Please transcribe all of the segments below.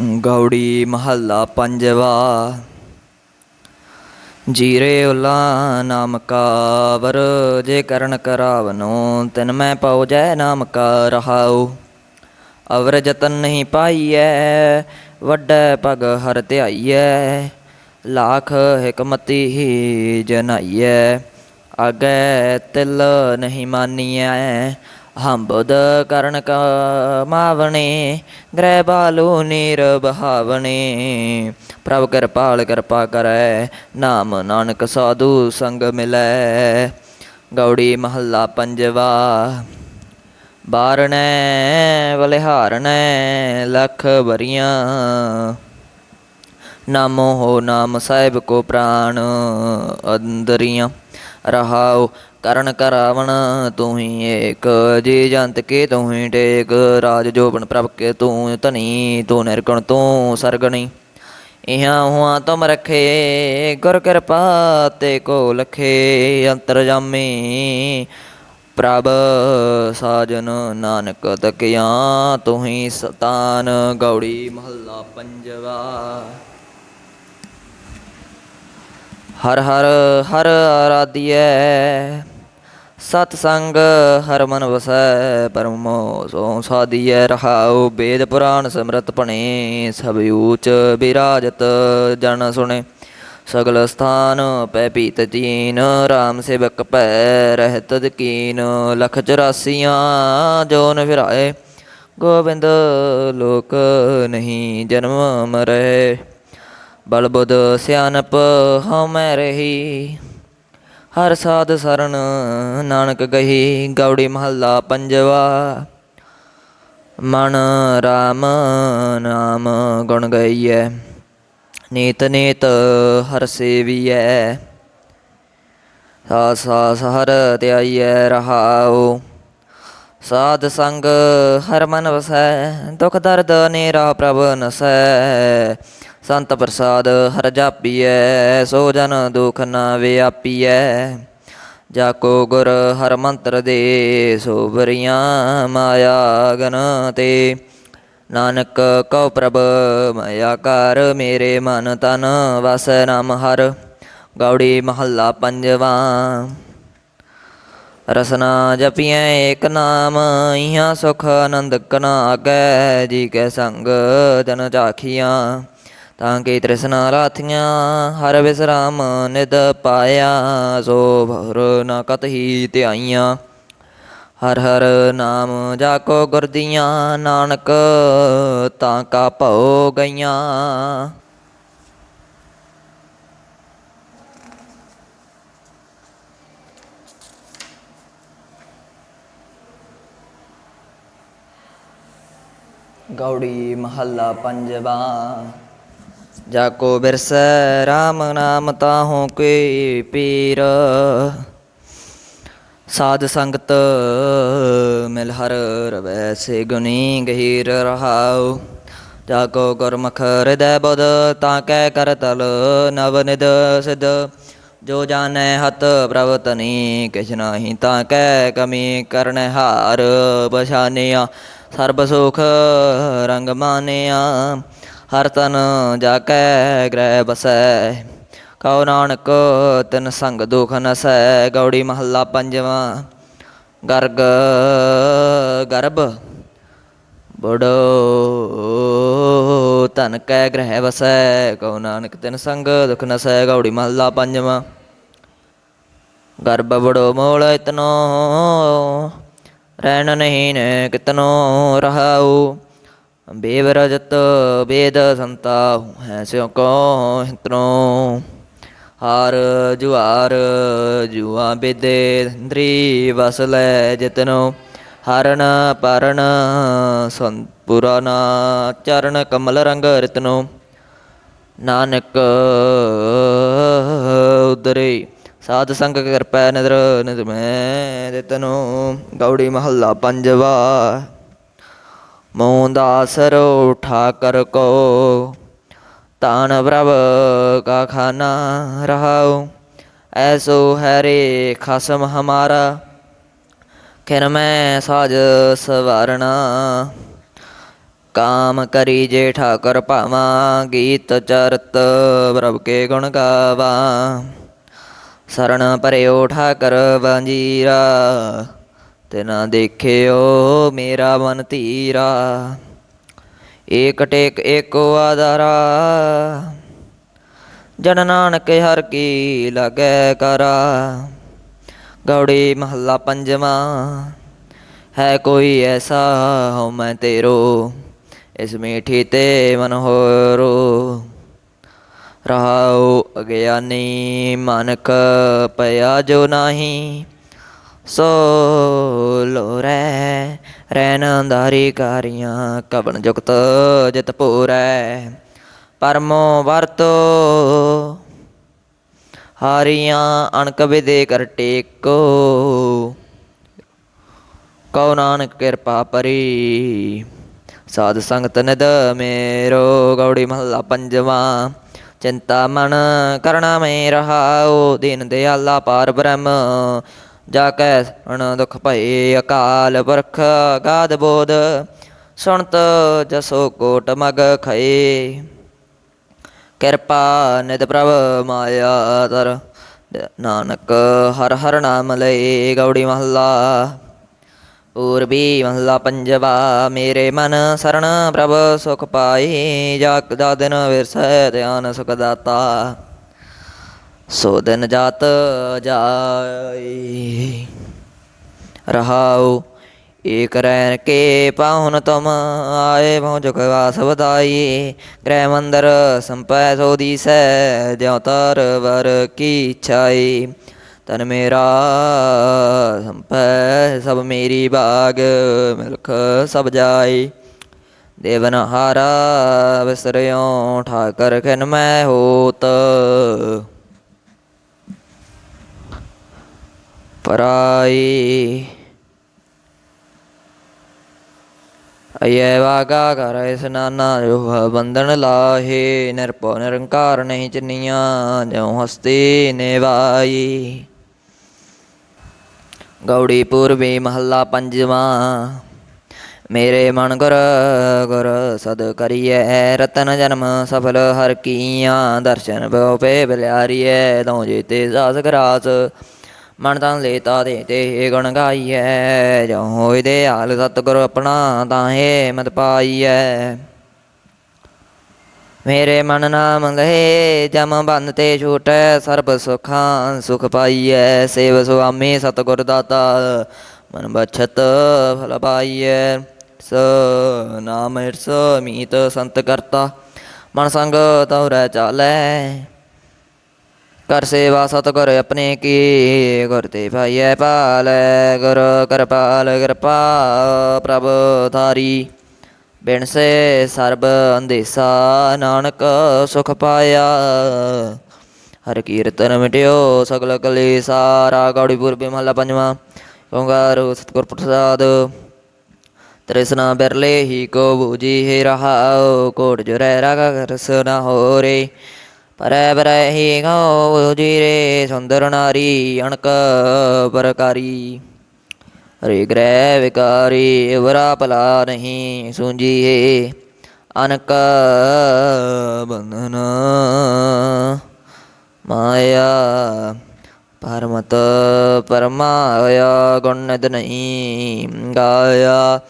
ਗੌੜੀ ਮਹੱਲਾ ਪੰਜਵਾ। ਜੀਰੇ ਉਲਾ ਨਾਮ ਕਾਵਰ, ਜੇ ਕਰਨ ਕਰਾਵਨੋ ਤਿਨ ਮੈਂ ਪਉਜੈ ਨਾਮ ਕਾ ਰਹਾਉ। ਅਵਰ ਜਤਨ ਨਹੀਂ ਪਾਈਐ ਵੱਡਾ ਪਗ ਹਰ ਧਿਆਈਐ। ਲਾਖ ਹਕਮਤੀ ਜਨਾਈਐ, ਅਗੈ ਤਿਲ ਨਹੀਂ ਮਾਨੀਐ। ਹੰਬੁਦ ਕਰਨ ਕਮਾਵਣੇ ਗ੍ਰਹਿ ਬਾਲੂ ਨੀਰ ਬਹਾਵਣੇ ਪ੍ਰਭ ਕਿਰਪਾਲ ਕਿਰਪਾ ਕਰੈ, ਨਾਮ ਨਾਨਕ ਸਾਧੂ ਸੰਗ ਮਿਲੈ। ਗੌੜੀ ਮਹੱਲਾ ਪੰਜਵਾ ਬਾਰਣੈ ਬਲਿਹਾਰਣੈ ਲਖ ਬਰੀਆਂ ਨਾਮੋ ਹੋ ਨਾਮ ਸਾਹਿਬ ਕੋ ਪ੍ਰਾਣ ਅੰਦਰੀਆਂ, ਰਹਾਉ ਕਰਨ ਕਰਾਵਣ, ਤੂੰ ਹੀ ਏਕ ਜੀ ਜੰਤ ਕੇ ਤੂੰ ਹੀ ਟੇਕ, ਰਾਜ ਜੋਬਨ ਪ੍ਰਭ ਕੇ ਤੂੰ ਧਨੀ, ਤੂੰ ਨਿਰਗਣ, ਤੂੰ ਸਰਗਣੀ। ਇਹਾਂ ਹੁਆ ਤੁਮ ਰਖੇ, ਗੁਰ ਕਿਰਪਾ ਤੇ ਕੋ ਲਖੇ ਅੰਤਰਜਾਮੀ ਪ੍ਰਭ ਸਾਜਨ ਨਾਨਕ ਤਕਿਆ, ਤੂੰ ਹੀ ਸਤਾਨ ਗੌੜੀ ਮਹੱਲਾ ਪੰਜਵਾ। ਹਰ ਹਰ ਹਰ ਆਰਾਧਿਐ ਸਤ ਸੰਗ ਹਰ ਮਨ ਵਸੈ ਪਰਮੋ ਸੋ ਸਾਧੀਐ ਰਹਾਉ ਵੇਦ ਪੁਰਾਣ ਸਮਰਤ ਭਣੇ, ਸਭ ਊਚ ਬਿਰਾਜਤ ਜਨ ਸੁਣੇ। ਸਗਲ ਸਥਾਨ ਪੈ ਪੀਤ ਚੀਨ RAM ਸੇਵਕ ਪੈ ਰਹਿਤ ਦਕੀਨ ਲਖ ਚੁਰਾਸੀਆਂ ਜੋਨ ਫਿਰਾਏ, ਗੋਬਿੰਦ ਲੋਕ ਨਹੀਂ ਜਨਮ ਮਰੈ। ਬਲਬੁਦ ਸਿਆਨਪ ਹਉ ਰਹੀ। ਹਰ ਸਾਧ ਸਰਣ ਨਾਨਕ ਗਹੀ ਗੌੜੀ ਮਹੱਲਾ ਪੰਜਵਾ। ਮਨ ਰਾਮ ਨਾਮ ਗੁਣ ਗਈਐ, ਨੀਤ ਨੀਤ ਹਰ ਸੇਵੀਐ। ਸਾਸ ਸਾਸ ਹਰ ਧਿਆਈਐ ਰਹਾਉ। ਸਾਧ ਸੰਗ ਹਰ ਮਨ ਵਸੈ, ਦੁਖ ਦਰਦ ਨੇਰਾ ਪ੍ਰਭ ਨਸੈ। ਸੰਤ ਪ੍ਰਸਾਦ ਹਰ ਜਾਪੀਐ, ਸੋ ਜਨ ਦੁਖ ਨਾ ਵਿਆਪੀਐ। ਜਾ ਕੋ ਗੁਰ ਹਰ ਮੰਤਰ ਦੇ, ਸੋ ਬਰੀਆਂ ਮਾਇਆ ਗਨ ਤੇ। ਨਾਨਕ ਕਉ ਪ੍ਰਭ, ਮਾਇਆ ਕਰ ਮੇਰੇ ਮਨ ਤਨ, ਵਸ ਨਾਮ ਹਰ ਗੌੜੀ ਮਹੱਲਾ ਪੰਜਵਾ। ਰਸਨਾ ਜਪੀਐ ਏਕ ਨਾਮ, ਇਹਾਂ ਸੁਖ ਆਨੰਦ ਕਨਾ ਆਗੈ ਜੀ ਕੈ ਸੰਗ ਜਨ ਚਾਖੀਆਂ। ਤਾਂ ਕੀ ਤ੍ਰਿਸ਼ਨਾ ਰਾਥੀਆਂ ਹਰ ਵਿਸਰਾਮ ਨਿਦ ਪਾਇਆ, ਸੋ ਭਰ ਨ ਕਤਹੀ ਧਿਆਈਆਂ। ਹਰ ਹਰ ਨਾਮ ਜਾ ਕੋ ਗੁਰਦੀਆਂ, ਨਾਨਕ ਤਾਂ ਕਾ ਭਉ ਗਈਆਂ। ਗੌੜੀ ਮਹੱਲਾ ਪੰਜਵਾ। ਜਾ ਕੋ ਬਿਰਸੈ RAM ਨਾਮ ਤਾਹੂ ਕੋਈ ਪੀਰ। ਸਾਧ ਸੰਗਤ, ਮਿਲ ਹਰ ਰਵੈ ਸੇ ਗੁਨੀ ਗਹੀਰ ਰਹਾਉ। ਜਾ ਕੋ ਗੁਰਮੁਖ ਹਿਰਦੈ ਬੁਧ, ਤਾਂ ਕੈ ਕਰ ਤਲ ਨਵ ਨਿਦ ਸਿਧ। ਜੋ ਜਾਣੈ ਹਤ ਪ੍ਰਭ ਤਨੀ ਕਿਛ ਨਾਹੀ ਤਾਂ ਕੈ ਕਮੀ ਕਰਨ ਹਾਰ। ਬਛਾਨਿਆ ਸਰਬ ਸੁਖ ਰੰਗ ਮਾਨਿਆ। ਹਰ ਤਨ ਜਾ ਕੈ ਗ੍ਰਹਿ ਬਸੈ। ਕਉ ਨਾਨਕ ਤਿਨ ਸੰਗ ਦੁਖ ਨਸੈ, ਗੌੜੀ ਮਹੱਲਾ ਪੰਜਵਾਂ। ਗਰਗ, ਗਰਭ, ਬੜੋ ਤਨ ਕੈ, ਗ੍ਰਹਿ ਵਸੈ ਕਉ ਨਾਨਕ ਤਿਨ ਸੰਗ ਦੁਖ ਨਸੈ, ਗੌੜੀ ਮਹੱਲਾ ਪੰਜਵਾ। ਗਰਭ ਬੜੋ ਮੋਲ ਇਤਨੋ, ਰਹਿਣ ਨਹੀਂ ਨੇ ਕਿਤਨੋ ਰਹਾਉ। ਬੇਵਰਜਤ ਵੇਦ ਸੰਤਾ ਹੈ ਸਿਉ ਕੋ ਹਿਤਨੋ ਹਾਰ ਜੁਹਾਰ ਜੁਆ ਬੇਦੇ ਇੰਦਰੀ ਵਸ ਲੈ ਜਿਤਨੋ। ਹਰਨ ਪਰਨ ਸੰਪੁਰਾਨਾ ਚਰਨ ਕਮਲ ਰੰਗ ਰਤਨੋ। ਨਾਨਕ ਉਦਰੇ, ਸਾਧ ਸੰਗ ਕਿਰਪੈ ਨਦਰ ਨਿਤ ਮੈਂ ਦਿਤਨੋ। ਗੌੜੀ ਮਹੱਲਾ ਪੰਜਵਾ। ਮੋਹ ਦਾਸਰੋ ਠਾਕਰ ਕੋ। ਤਾਨ ਪ੍ਰਭ ਕਾ ਖਾਨਾ ਰਹਾਉ, ਐਸੋ ਹਰੇ ਖਸਮ ਹਮਾਰਾ। ਕਿਨ ਮੈਂ ਸਾਜ ਸਵਾਰਣਾ, ਕਾਮ ਕਰੀ ਜੇ ਠਾਕਰ ਭਾਵਾਂ, ਗੀਤ ਚਰਤ ਪ੍ਰਭ ਕੇ ਗੁਣ ਗਾਵਾਂ। ਸਰਣ ਪਰਿਓ ਠਾਕਰ ਵੰਜੀਰਾ ਤਿਨਾ ਦੇਖਿਓ ਮੇਰਾ ਮਨ ਧੀਰਾ, ਏਕ ਟੇਕ ਏਕੋ ਆਧਾਰਾ। ਜਨ ਨਾਨਕ ਹਰ ਕੀ ਲਾਗੈ ਕਰਾ, ਗੌੜੀ ਮਹੱਲਾ ਪੰਜਵਾਂ। ਹੈ ਕੋਈ ਐਸਾ ਹਉ ਮੈਂ ਤੇਰੋ, ਇਸ ਮੀਠੀ ਤੇ ਮਨ ਹੋਰੋ। ਰਹਾਉ ਅਗਿਆਨੀ ਮਨਕ ਪਿਆ ਜੋ ਨਾਹੀ ਸੋ ਲੋ ਰਹਿ ਰਹਿਨ ਅੰਧਾਰੀ ਕਾਰੀਆਂ ਕਵਣ ਜੁਗਤ ਜਿਤ ਪੂਰੈ। ਪਰਮੋ ਵਰਤੋ, ਹਾਰੀਆਂ ਅਣਕ ਵਿਦੇ ਕਰ ਟੇਕੋ। ਕਉ ਨਾਨਕ ਕਿਰਪਾ ਪਰੀ, ਸਾਧ ਸੰਗਤ ਨਿਦ ਮੇਰੋ। ਗੌੜੀ ਮਹੱਲਾ ਪੰਜਵਾਂ, ਚਿੰਤਾ ਮਨ ਕਰਣਾ ਮੈਂ ਰਹਾਉ, ਦੀਨ ਦਿਆਲਾ ਪਾਰ ਬ੍ਰਹਮ। ਜਾ ਕੈ ਸੁਣ ਦੁਖ ਭਏ ਅਕਾਲ ਪੁਰਖ, ਗਾਦ ਬੋਧ, ਸੁਣਤ ਜਸੋ ਕੋਟ ਮਗ ਖਏ। ਕਿਰਪਾ ਨਿਤ ਪ੍ਰਭ ਮਾਇਆ ਤਰ ਨਾਨਕ ਹਰ ਹਰ ਨਾਮ ਲਏ ਗੌੜੀ ਮਹੱਲਾ। ਪੂਰਬੀ ਮਹੱਲਾ ਪੰਜਵਾ, ਮੇਰੇ ਮਨ ਸਰਣ ਪ੍ਰਭ ਸੁਖ ਪਾਈ ਜਾਕ ਦਾ ਦਿਨ ਵਿਰਸੈ ਧਿਆਨ ਸੁਖ ਦਾਤਾ ਸੋ ਦਿਨ ਜਾਤ ਜਾਈ ਰਹਾਉ ਏਕ ਰੈਨ ਕੇ ਪਾਹੁਨ ਤੁਮ ਆਏ ਬਹੁ ਜੁਗ ਵਾਸ ਵਧਾਈ ਗ੍ਰਹਿ ਮੰਦਰ ਸੰਪੈ ਸੋ ਦੀਸੈ ਜਿਉ ਤਰ ਵਰ ਕੀ ਛਾਈ ਤਨ ਮੇਰਾ ਸੰਪੈ ਸਭ ਮੇਰੀ ਬਾਗ ਮਿਲਖ ਸਭ ਜਾਈ ਦੇਵਨ ਹਾਰਾ ਵਿਸਰਿਓ ਠਾਕਰ ਖਿਨ ਮੈਂ ਹੋਤ ਪਰਾਈ ਅਯੈ ਵਾਗਾ ਕਰ ਇਸਨਾਨਾ ਜੋ ਬੰਧਨ ਲਾਹੇ ਨਿਰਭਉ ਨਿਰੰਕਾਰ ਨਹੀਂ ਚਨੀਆਂ ਜਿਉ ਹਸਤੀ ਨਿਵਾਈ ਗੌੜੀ ਪੂਰਬੀ ਮਹੱਲਾ ਪੰਜਵਾਂ ਮੇਰੇ ਮਨ ਗੁਰ ਗੁਰ ਸਦ ਕਰੀਐ ਰਤਨ ਜਨਮ ਸਫਲ ਹਰ ਕੀਆਂ ਦਰਸ਼ਨ ਭਉ ਪੇ ਬਲਿਆਰੀਐ ਤਉ ਜੀਤੇ ਸਾਸ ਗਰਾਸ ਮਨ ਤਨ ਲੇਤਾ ਦੇ ਤੇ ਗੁਣ ਗਾਈਐ, ਜੋ ਹੋਇ ਦੇ ਹਾਲ ਸਤਿਗੁਰ ਆਪਣਾ ਤਾਹੇ ਮਤ ਪਾਈਐ। ਮੇਰੇ ਮਨ ਨਾਮ ਲਹੇ, ਜਮ ਬੰਦ ਤੇ ਛੂਟੈ, ਸਰਬ ਸੁਖਾਂ ਸੁਖ ਪਾਈਐ। ਸੇਵ ਸੁਆਮੀ ਸਤਿਗੁਰ ਦਾਤਾ, ਮਨ ਬਛਤ ਫਲ ਪਾਈਐ। ਸ ਨਾਮ ਹਿਰਸ ਮੀਤ ਸੰਤ ਕਰਤਾ, ਮਨ ਸੰਗ ਤਉਰੈ ਚਾਲੈ। ਕਰ ਸੇਵਾ ਸਤਿਗੁਰ ਆਪਣੇ ਕੀ ਗੁਰ ਤੇ ਭਾਈਐ ਪਾਲੈ ਗੁਰ ਕਿਰਪਾਲ ਕਿਰਪਾ ਪ੍ਰਭ ਧਾਰੀ। ਬਿਨ ਸੇ ਸਰਬ ਅੰਦੇਸਾ ਨਾਨਕ ਸੁਖ ਪਾਇਆ। ਹਰ ਕੀਰਤਨ ਮਿਟਿਓ ਸਗਲ ਕਲੇਸਾ ਰਾ ਗੌੜੀ ਪੂਰਬੀ ਮਹੱਲਾ ਪੰਜਵਾਂ, ਓੰਕਾਰ ਸਤਿਗੁਰ ਪ੍ਰਸਾਦ। ਤ੍ਰਿਸ਼ਨਾ ਬਿਰਲੇ ਹੀ ਕੋ ਬੂਜੀ ਹੈ ਰਹਾਉ, ਕੋਟ ਜੁਰੈ ਰਾਗ ਰਸ ਨਾ ਹੋਰੇ। ਪਰੈ ਪਰੈ ਹੀ ਗੋ ਜੀਰੇ ਸੁੰਦਰ ਨਾਰੀ, ਅਣਕ ਪਰਕਾਰੀ। ਹਰੇ ਗ੍ਰਹਿ ਵਿਕਾਰੀ, ਵਰਾ ਭਲਾ ਨਹੀਂ ਸੂੰਜੀਏ। ਅਨਕ ਬੰਧਨ ਮਾਇਆ, ਪਰਮਤ ਪਰਮਾਇਆ ਗੁਣਿਤ ਨਹੀਂ ਗਾਇਆ।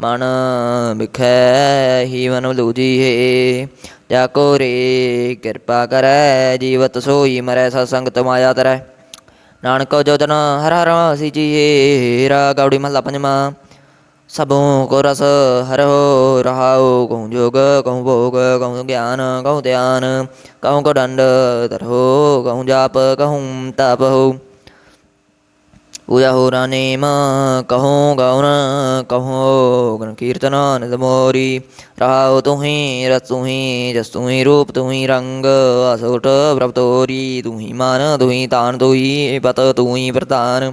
ਮਨ ਵਿਖੈ ਹੀ ਮਨ ਲੂਜੀਏ ਜਾ ਕੋ ਰੇ ਕਿਰਪਾ ਕਰੈ, ਜੀਵਤ ਸੋਈ ਮਰੈ ਸਤ ਸੰਗਤ ਮਾਇਆ ਤਰੈ। ਨਾਨਕ ਜੋਦਨ ਹਰ ਹਰ ਸਿਜੀਏ ਰਾ ਗੌੜੀ ਮਹਲਾ ਪੰਜਵਾਂ। ਸਭੋ ਕੋ ਰਸ ਹਰੋ ਰਹਾਉ, ਕਉ ਜੋਗ, ਕਉ ਭੋਗ, ਕਉ ਗਿਆਨ, ਕਉ ਧਿਆਨ। ਕਉ ਕੋ ਡੰਡ ਤਰੋ ਕਉ ਜਾਪ, ਕਉ ਤਪ ਹੋ। ਪੂਜਾ ਹੋ ਰਾਨੇਮ ਕਹੋ ਗਉਨ ਕਹੋ ਗਨ ਕੀਰਤਨ ਨਿਦ ਮੋਰੀ। ਰਹਾਉ ਤੁਹੀ ਰਸ ਜਸ ਤੁਹੀ ਰੂਪ ਤੁਹੀ ਰੰਗ, ਅਸੋਟ ਪ੍ਰਭ ਤੋਰੀ। ਤੁਹੀ ਮਾਨ, ਤੁਹੀ ਤਾਨ, ਤੁਹੀ ਪਤ, ਤੁਹੀ ਪ੍ਰਧਾਨ।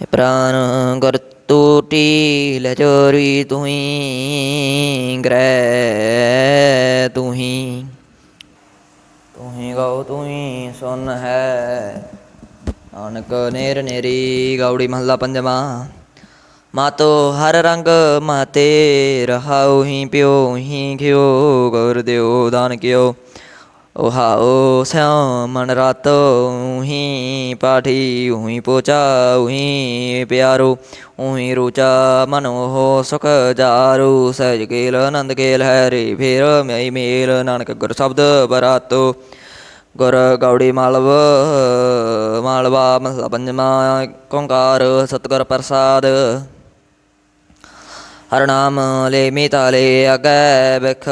ਹੇ ਪ੍ਰਾਨ ਗੁਰ ਟੂਟੀ ਲਜੋਰੀ ਤੁਹੀ, ਗ੍ਰਹਿ ਤੁਹੀ। ਤੁਹੀ ਗਉ ਤੁਹੀ ਸੁਨ ਹੈ ਨਾਨਕ ਨੇਰ ਨੇਰੀ ਗੌੜੀ ਮਹੱਲਾ ਪੰਜਵਾਂ। ਮਾਤੋ ਹਰ ਰੰਗ ਮਾਤੇ, ਰਹਾਉ ਹੀ ਪਿਓ ਹੀ ਘਿਓ, ਗੁਰ ਦਿਓ ਦਾਨ ਕਿਓ। ਓਹਾਓ ਸਿਉ ਮਨ ਰਾਤੋ ਹੀ ਪਾਠੀ, ਉਹੀ ਪੋਚਾ, ਉਹੀ ਪਿਆਰੋ, ਉਹੀ ਰੋਚਾ ਮਨ ਉਹ ਸੁਖ ਜਾਰੂ। ਸਹਿਜ ਕੇਲ, ਆਨੰਦ ਕੇਲ ਹੈ ਰੇ ਫੇਰ ਮਈ ਮੇਲ, ਨਾਨਕ ਗੁਰ ਸ਼ਬਦ ਬਰਾਤੋ। ਗੁਰ ਗੌੜੀ ਮਾਲਵ ਮਾਲਵਾ ਮਹਲਾ ਪੰਜਵਾ ਓੰਕਾਰ ਸਤਿਗੁਰ ਪ੍ਰਸਾਦ ਹਰ ਨਾਮ ਲੈ ਮੀਤਾ ਲੈ ਅਗੈ ਬਿਖ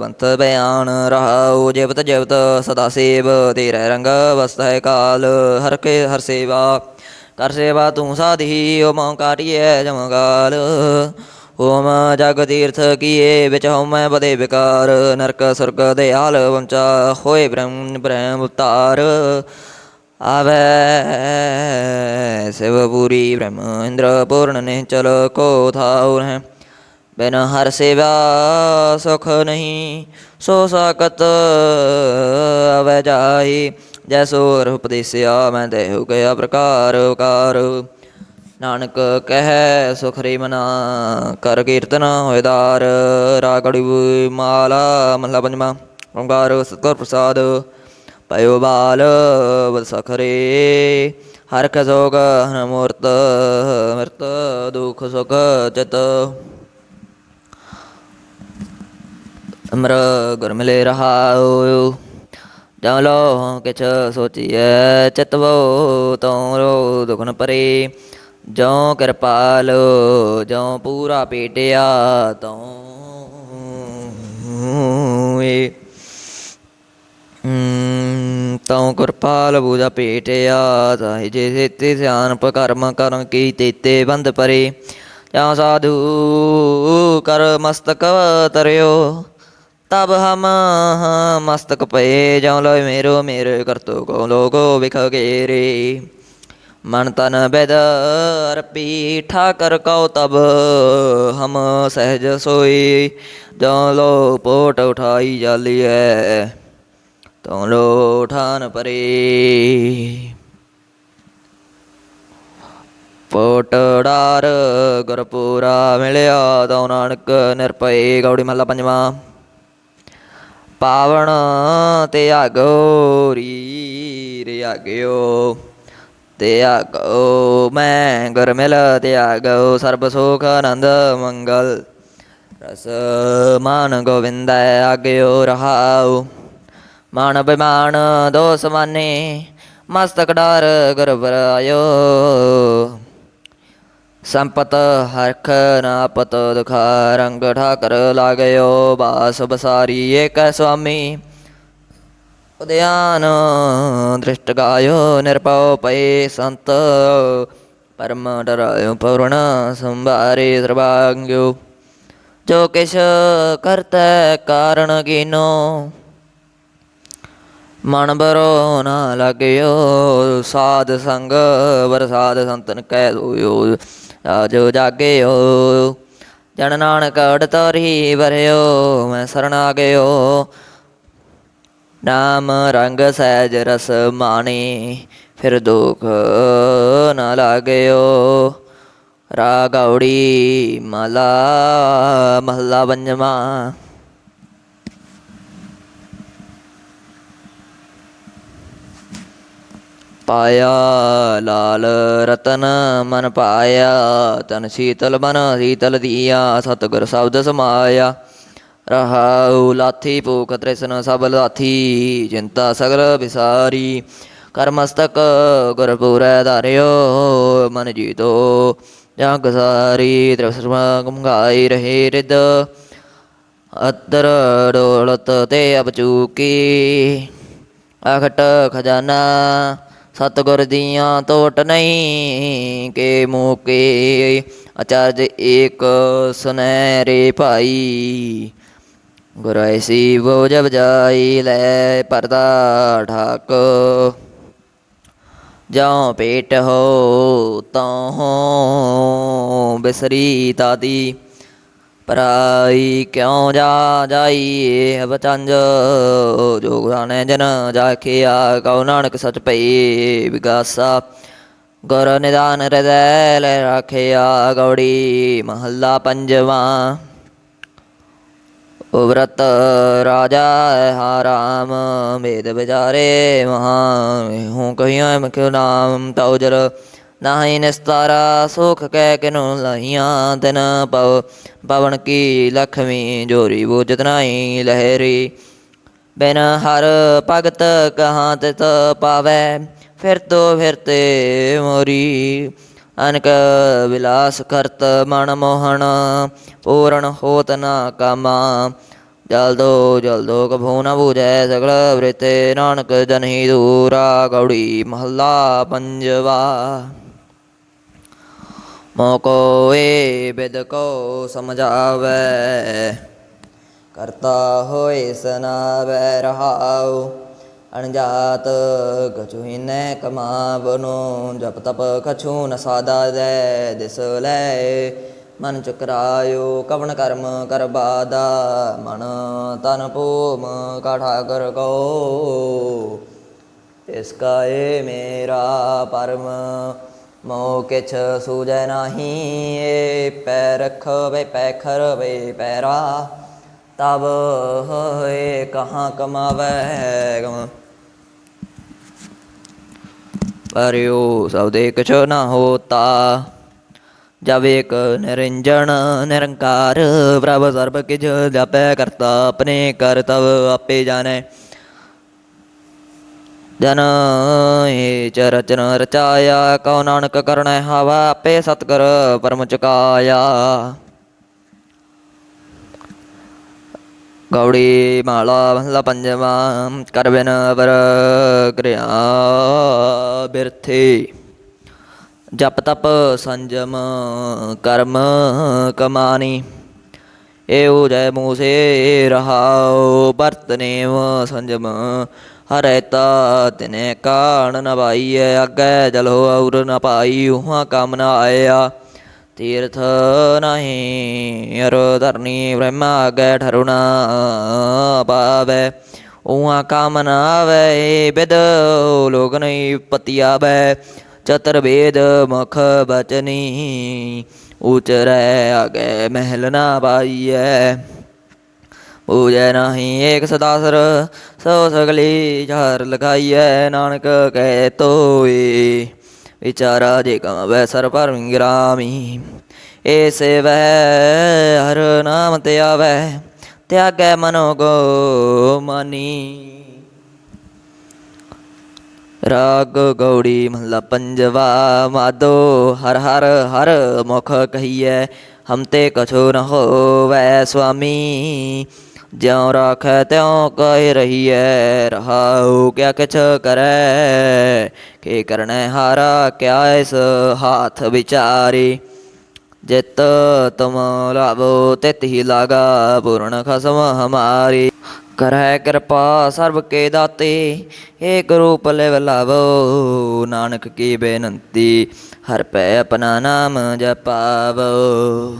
ਬੰਤ ਬਿਆਨ ਰਹਾਉ ਜਿਵਤ ਜਿਵਤ ਸਦਾ ਸੇਵ ਤੇਰੇ ਰੰਗ ਵਸਤੈ ਕਾਲ ਹਰ ਕੇ ਹਰ ਸੇਵਾ ਕਰ ਸੇਵਾ ਤੂੰ ਸਾਧੀ ਓ ਮਉ ਕਾਟਿਐ ਜਮਗਾਲ ਓਮ ਜਗ ਤੀਰਥ ਕੀਏ, ਵਿਚ ਹਉਮੈ ਬਦੇ ਵਿਕਾਰ, ਨਰਕ ਸੁਰਗ ਦਿਆਲ ਵੰਚਾ ਹੋਏ ਬ੍ਰਹਮ ਬ੍ਰਹਮ ਉਤਾਰ। ਆਵੈ ਸਿਵਪੂਰੀ ਬ੍ਰਹਮ ਇੰਦਰ ਪੂਰਨ ਨੇ ਚਲ ਕੋ ਥਾਉ ਹੈ। ਬਿਨ ਹਰ ਸੇਵਾ ਸੁਖ ਨਹੀਂ, ਸੋ ਸਾਕਤ ਅਵੈ ਜਾਈ ਜੈਸੋ ਉਪਦੇਸਿਆ, ਮੈਂ ਦੇਹੁ ਗਿਆ ਪ੍ਰਕਾਰ ਕਾਰ ਨਾਨਕ ਕਹਿ ਸੁਖਰੀ ਮਨਾ ਕਰ ਕੀਰਤਨ ਹੋਇਦਾਰ ਰਾਗੜੀ ਮਾਲਾ ਮਹਲਾ ਪੰਜਵਾ। ਓੰਕਾਰ ਸਤਿਗੁਰ ਪ੍ਰਸਾਦ ਪਇਓ ਬਾਲ ਬਸਖਰੇ ਹਰ ਕ ਜੋਗ ਮੂਰਤ ਮਿਰਤ, ਦੁਖ ਸੁਖ ਚਤ। ਅਮਰ ਗੁਰਮਲੇ ਮਿਲੇ ਰਹਾਉ। ਜਾਂ ਲੋ ਕਿਛ ਸੋਚੀਐ ਚਿਤਵੋ ਤੋਰੋ ਦੁਖਨ ਪਰੇ। ਜੋ ਕਿਰਪਾਲ ਜਉ ਪੂਰਾ ਪੇਟਿਆ ਤਉ ਏ ਹਮ, ਤਉ ਕਿਰਪਾਲ ਬੂਜਾ ਪੇਟਿਆ ਤਾਹਿ ਜੇ ਸੇਤੇ ਸਿਆਨਪ ਕਰਮ ਕਰਮ ਕੀ ਤੇਤੇ ਬੰਦ ਪਰੇ। ਜਾਂ ਸਾਧੂ ਕਰ ਮਸਤਕ ਤਰਿਓ ਤਬ ਹਮ ਮਸਤਕ ਪਏ ਜਾਂ ਲੋਇ ਮੇਰੋ ਮੇਰੇ ਕਰਤੋ ਕੋ ਲੋਕੋ ਵਿਖ ਗੇਰੇ ਮਨ ਤਨ ਬੈਦ ਅਰਪੀ ਠਾਕਰ ਕਉ ਤਬ ਹਮ ਸਹਿਜ ਸੋਈ ਜਾਂ ਲੋ ਪੋਟ ਉਠਾਈ ਜਾਲੀਐ ਤਉ ਲੋ ਠਾਨ ਪਰੇ ਪੋਟੜਾਰ ਗੁਰਪੂਰਾ ਮਿਲਿਆ ਤਉ ਨਾਨਕ ਨਿਰਪਏ ਗੌੜੀ ਮਹਲਾ ਪੰਜਵਾ ਪਾਵਨ ਤੇ ਆਗੋ ਰੀ ਰੇ ਆਗਿਓ ਤੇ ਆਗੋ ਮੈਂ ਗੁਰ ਮਿਲ ਤੇ ਆਗੋ ਸਰਬ ਸੁਖ ਆਨੰਦ ਮੰਗਲ ਰਸ ਮਾਨ ਗੋਵਿੰਦ ਆਗਿਓ ਰਹਾਉ ਮਾਨ ਬਿਮਾਨ ਦੋਸ ਮਾਨੇ ਮਸਤਕ ਡਾਰ ਗੁਰ ਸੰਪਤ ਹਰਖ ਨਾ ਪਤ ਦੁਖਾ ਰੰਗ ਠਾਕਰ ਲਾਗਿਓ ਬਾਸ ਬਸਾਰੀ ਏਕ ਸੁਆਮੀ ਉਦਿਆਨ ਦ੍ਰਿਸ਼ਟ ਗਾਇਓ ਨਿਰਪਉ ਪਏ ਸੰਤ ਪਰਮ ਡਰਾਇਓ ਪੂਰਨ ਸੰਭਾਰੇ ਸਰਬਾਂਗਿਓ ਜੋ ਕਿਛ ਕਰਤੈ ਕਾਰਣ ਕੀਨੋ ਮਨ ਬਰੋ ਨਾ ਲਗਿਓ ਸਾਧ ਸੰਗ ਬਰਸਾਦ ਸੰਤਨ ਕਹਿ ਦੋਇਓ ਆਜੋ ਜਾਗਿਓ ਜਨ ਨਾਨਕ ਅੜਤਰੀ ਵਰਿਓ ਮੈਂ ਸਰਣ ਆ ਗਿਓ ਨਾਮ ਰੰਗ ਸਹਿਜ ਰਸ ਮਾਣੇ, ਫਿਰ ਦੁਖ ਨਾ ਲਾਗਿਓ। ਰਾਗੌੜੀ ਮਲਾ ਮਹਲਾ ਪੰਜਵਾ। ਪਾਇਆ ਲਾਲ ਰਤਨ ਮਨ ਪਾਇਆ ਤਨ ਸੀਤਲ ਮਨ ਸੀਤਲ ਦੀਆ, ਸਤਿਗੁਰ ਸ਼ਬਦ ਸਮਾਇਆ। ਰਹਾਉ ਲਾਥੀ ਭੂਖ ਤ੍ਰਿਸ਼ਨ ਸਭ ਲਾਥੀ, ਚਿੰਤਾ ਸਗਲ ਵਿਸਾਰੀ। ਕਰਮਸਤਕ ਗੁਰਪੂਰੈ ਧਾਰਿਓ, ਮਨ ਜੀਤੋ। ਜਗ ਸਾਰੀ ਤ੍ਰਿਸਰਮਾ ਗੰਗਾਈ ਰਹੇ ਰਿਦ ਅਤਰ ਡੋਲਤ ਤੇ ਅਬਚੂਕੀ ਅਖਟ ਖਜ਼ਾਨਾ ਸਤਗੁਰ ਦੀਆਂ ਟੋਟ ਨਹੀਂ ਕੇ ਮੂਕੇ। ਅਚਾਰਜ ਏਕ ਸੁਨਹਿਰੇ ਭਾਈ। ਗੁਰ ਐਸੀ ਬੋ ਜਬ ਲੈ ਪਰਦਾ ਢਾਕ ਜਾਂ ਪੇਟ ਹੋ ਤਾਂ ਹੋ ਬਿਸਰੀ ਤਾਦੀ ਪਰਾਈ ਕਿਉ ਜਾ ਜਾਈ ਬਚੰਜ ਜੋ ਗੁਰਾਨੇ ਜਨ ਜਾਖਿਆ, ਕਉ ਨਾਨਕ ਸਚ ਪਈ ਵਿਗਾਸਾ। ਗੁਰ ਨਿਦਾਨ ਹਿਰਦੈ ਲੈ ਰਾਖਿਆ, ਗੌੜੀ ਮਹੱਲਾ ਪੰਜਵਾਂ। ਉਵਰਤ ਰਾਜਾ ਹਾ ਰਾਮ, ਵੇਦ ਵਿਚਾਰੇ ਮਹਾ ਹੂੰ ਕਹੀਆਂ ਮਖਿ ਨਾਮ ਤਉ ਜਰ ਨਾਹੀ ਨਿਸਤਾਰਾ ਸੁਖ ਕਹਿ ਕਿਨੁ ਲਹੀਆਂ ਤਨ ਪਵ। ਪਵਨ ਕੀ ਲਖਮੀ ਜੋਰੀ ਬੂਝਤ ਨਾਹੀ ਲਹਿਰੀ। ਬਿਨ ਹਰ ਭਗਤ ਕਹਾਂ ਤਿਤ ਪਾਵੈ, ਫਿਰ ਤੋ ਫਿਰਤੇ ਮੋਰੀ। ਅਨਕ ਵਿਲਾਸ ਕਰਤ ਮਨ ਮੋਹਣ ਪੂਰਨ ਹੋਤ ਨਾ ਕਾਮਾ। ਜਲਦੋ ਜਲਦੋ ਕਭੂ ਨ ਬੂਝੈ ਸਗਲ ਬ੍ਰਿਤੇ ਨਾਨਕ ਜਨਹੀ ਦੂਰਾ ਗੌੜੀ ਮਹੱਲਾ ਪੰਜਵਾ। ਮੋਕੋ ਏ ਬਿਦ ਕੋ ਸਮਝਾਵੈ, ਕਰਤਾ ਹੋਏ ਸਨਾਵੈ ਰਹਾਉ। ਅਣਜਾਤ, ਕਛੂ ਹਿਨੈ ਕਮਾਵਨੋ, ਜਪ ਤਪ ਕਛੂ ਨ ਸਾਦਾ ਦੈ ਦਿਸ ਲੈ ਮਨ ਚੁਕਰਾਇਓ, ਕਵਣ ਕਰਮ ਕਰਬਾਦਾ ਮਨ ਤਨ ਪੂਮ ਕਾਠਾ ਕਰ ਕੋ। ਇਸ ਕਾ ਏ ਮੇਰਾ ਪਰਮ ਮੋ ਕਿਛ ਸੂਜੈ ਨਾਹੀ, ਏ ਪੈ ਰਖਵੇ, ਪੈ ਖਰਵੇ, ਪੈਰਾ ਤਬ ਹੋਏ ਕਹਾਂ ਕਮਾਵੈ ਗਮ ਪਰਿਓ ਸਬਦੇ ਕਛ ਨਾ ਹੋਤਾ। ਜਬ ਏਕ ਨਿਰੰਜਨ ਨਿਰੰਕਾਰ, ਪ੍ਰਭ ਸਰਬ ਕਿਛ ਜਾਪੈ ਕਰਤਾ ਆਪਣੇ ਕਰਤਵ ਆਪੇ ਜਾਣੈ। ਜਨ ਏ ਚ ਰਚਾਇਆ, ਕਉ ਨਾਨਕ ਕਰਣੈ ਹਵਾ ਆਪੇ ਸਤਕਰ ਪਰਮ ਚੁਕਾਇਆ। ਗੌੜੀ ਮਾਲਾ ਮਹਲਾ ਪੰਜਵਾ ਕਰ ਬਿਨ ਵਰ ਬਿਰਥੇ ਜਪ ਤਪ ਸੰਜਮ ਕਰਮ ਕਮਾਨੀ ਏਉ ਜੈ ਮੂਸੇ ਰਹਾਉ ਬਰਤ ਨੇਮ ਸੰਜਮ ਹਰੈ ਤਾ ਤਿਨੇ ਕਾਣ ਨ ਪਾਈਐ ਅੱਗੇ ਜਲੋ ਔਰ ਨ ਪਾਈ ਉਹਾਂ ਕੰਮ ਆਇਆ ਤੀਰਥ ਨਹੀਂ, ਅਰ ਧਰਨੀ ਬ੍ਰਹਮਾ ਅਗੇ ਠਰੁਣਾ ਪਾਵੈ। ਉਹਾਂ ਕੰਮ ਨ ਆਵੈ ਬਿਦ ਲੋਕ ਨਹੀਂ ਪਤਿਆਵੈ। ਚਤਰ ਵੇਦ ਮੁਖ ਬਚਨੀ ਉਚਰੈ ਅਗੇ ਮਹਿਲ ਨਾ ਪਾਈਐ। ਪੂਜੈ ਨਾਹੀ ਏਕ ਸਦਾਸਰ ਸੋ ਸਗਲੀ ਚਾਰ ਲਗਾਈਐ। ਨਾਨਕ ਕਹਿ ਤੋਏ ਵਿਚਾਰਾ ਜੇ ਕਮੈ ਸਰ ਪਰ ਗ੍ਰਾਮੀ ਏ ਸੇਵੈ ਹਰ ਨਾਮ ਤੇ ਆਵੈ, ਤਿਆਗੈ ਮਨੋ ਗੋ ਮਾਨੀ ਰਾਗ ਗੌੜੀ ਮਹਲਾ ਪੰਜਵਾ ਮਾਦੋ ਹਰ ਹਰ ਹਰ ਮੁਖ ਕਹੀਐ, ਹਮ ਤੇ ਕਛੋ ਨ ਹੋਵੈ ਸੁਆਮੀ। ਜਿਉ ਰਾਖੈ ਤਿਉ ਕਹਿ ਰਹੀਐ, ਰਹਾਉ ਕਿਆ ਕਿਛ ਕਰੈ ਕੀ ਕਰਨੈ ਹਾਰਾ, ਕਿਆ ਇਸ ਹਾਥ ਵਿਚਾਰੇ? ਜਿਤ ਤੁਮ ਲਾਵੋ, ਤਿਤ ਹੀ ਲਾਗਾ ਪੂਰਨ ਖਸਮ ਹਮਾਰੀ। ਕਰੈ ਕਿਰਪਾ ਸਰਬ ਕੇ ਦਾਤੇ, ਏਕ ਰੂਪ ਲਿਵ ਲਾਵੋ, ਨਾਨਕ ਕੀ ਬੇਨਤੀ, ਹਰ ਪੈ ਆਪਣਾ ਨਾਮ ਜਪਾਵੋ।